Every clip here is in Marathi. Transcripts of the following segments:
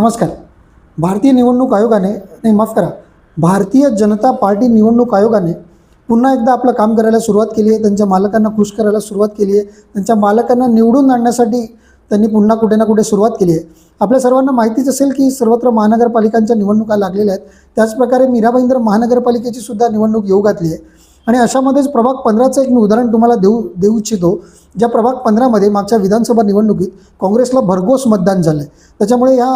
नमस्कार. भारतीय निवडणूक आयोगाने नाही माफ करा. भारतीय जनता पार्टी निवडणूक आयोगाने पुन्हा एकदा आपलं काम करायला सुरुवात केली आहे. त्यांच्या मालकांना खुश करायला सुरुवात केली आहे. त्यांच्या मालकांना निवडून आणण्यासाठी त्यांनी पुन्हा कुठे ना कुठे सुरुवात केली आहे. आपल्या सर्वांना माहितीच असेल की सर्वत्र महानगरपालिकांच्या निवडणुका लागलेल्या आहेत. त्याचप्रकारे मीरा भाईंदर महानगरपालिकेची सुद्धा निवडणूक येऊ घातली आहे. आणि अशामध्येच प्रभाग पंधराचं एक मी उदाहरण तुम्हाला देऊ देऊ इच्छितो. ज्या प्रभाग पंधरामध्ये मागच्या विधानसभा निवडणुकीत काँग्रेसला भरघोस मतदान झालं आहे त्याच्यामुळे ह्या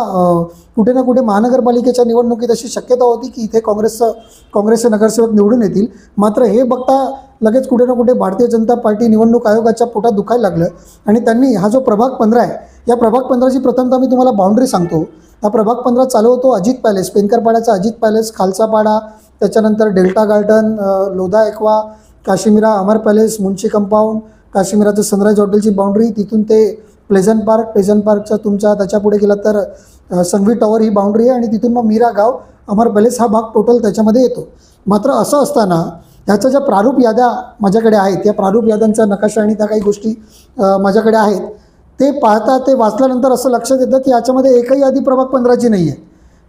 कुठे ना कुठे महानगरपालिकेच्या निवडणुकीत अशी शक्यता होती की इथे काँग्रेसचं काँग्रेसचे नगरसेवक निवडून येतील. मात्र हे बघता लगेच कुठे ना कुठे भारतीय जनता पार्टी निवडणूक आयोगाच्या पोटात दुखायला लागलं. आणि त्यांनी हा जो प्रभाग पंधरा आहे या प्रभाग पंधराची प्रथमतः मी तुम्हाला बाउंड्री सांगतो. हा प्रभाग पंधरा चालू होतो अजित पॅलेस पेनकरपाड्याचा अजित पॅलेस खालसापाडा त्याच्यानंतर Delta Garden Lodha Aqua Kashimira Amar palace Munshi compound काश्मीराचं sunrise हॉटेलची बाउंड्री तिथून ते प्लेझंट पार्क प्लेझंट पार्कचा तुमचा त्याच्या पुढे गेला तर अ, संघवी टॉवर ही बाउंड्री आहे आणि तिथून मग मीरा गाव अमर पॅलेस हा भाग टोटल त्याच्यामध्ये येतो. मात्र असं असताना ह्याच्या ज्या प्रारूप याद्या माझ्याकडे आहेत या प्रारूप याद्यांचा नकाशा आणि त्या काही गोष्टी माझ्याकडे आहेत ते पाहता ते वाचल्यानंतर असं लक्षात येतं की याच्यामध्ये एकही यादी प्रभाग पंधराची नाही आहे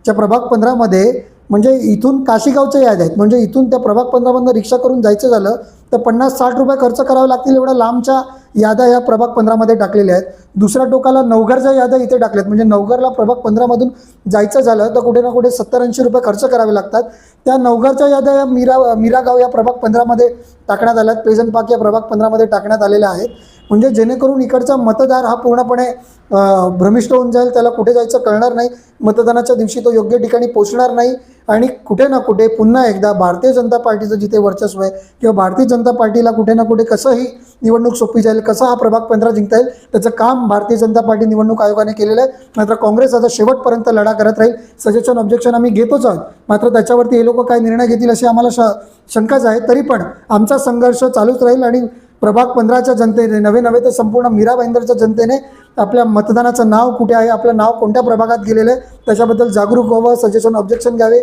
त्या प्रभाग पंधरामध्ये म्हणजे इथून काशीगावच्या याद आहेत. म्हणजे इथून त्या प्रभाग पंधरामधनं रिक्षा करून जायचं झालं तर पन्नास साठ रुपये खर्च करावे लागतील एवढ्या लांबच्या यादा या प्रभाग पंधरामध्ये टाकलेल्या आहेत. दुसऱ्या टोकाला नवघरच्या यादा इथे टाकल्यात म्हणजे नवघरला प्रभाग पंधरामधून जायचं झालं तर कुठे ना कुठे सत्तर ऐंशी रुपये खर्च करावे लागतात. त्या नवघरच्या याद्या या मीरा मीरागाव या प्रभाग पंधरामध्ये टाकण्यात आल्यात प्रेझेंट पार्क या प्रभाग पंधरामध्ये टाकण्यात आलेल्या आहेत. म्हणजे जेणेकरून इकडचा मतदार हा पूर्णपणे भ्रमिष्ट होऊन जाईल. त्याला कुठे जायचं कळणार नाही. मतदानाच्या दिवशी तो योग्य ठिकाणी पोचणार नाही. आणि कुठे ना कुठे पुन्हा एकदा भारतीय जनता पार्टीचं जिथे वर्चस्व आहे किंवा भारतीय जनता पार्टीला कुठे ना कुठे कसंही निवडणूक सोपी जाईल कसा हा प्रभाग पंधरा जिंकता येईल त्याचं काम भारतीय जनता पार्टी निवडणूक आयोगाने केलेलं आहे. मात्र काँग्रेस आता शेवटपर्यंत लढा करत राहील. सजेशन ऑब्जेक्शन आम्ही घेतोच आहोत. मात्र त्याच्यावरती हे लोक काय निर्णय घेतील अशी आम्हाला श शंकाच आहे. तरी पण आमचा संघर्ष चालूच राहील आणि प्रभाग पंधराच्या जनतेने नवे नवे तर संपूर्ण मीरा भाईंदरच्या जनतेने आपल्या मतदानाचं नाव कुठे आहे आपलं नाव कोणत्या प्रभागात गेलेलं आहे त्याच्याबद्दल जागरूक व्हावं सजेशन ऑब्जेक्शन घ्यावे.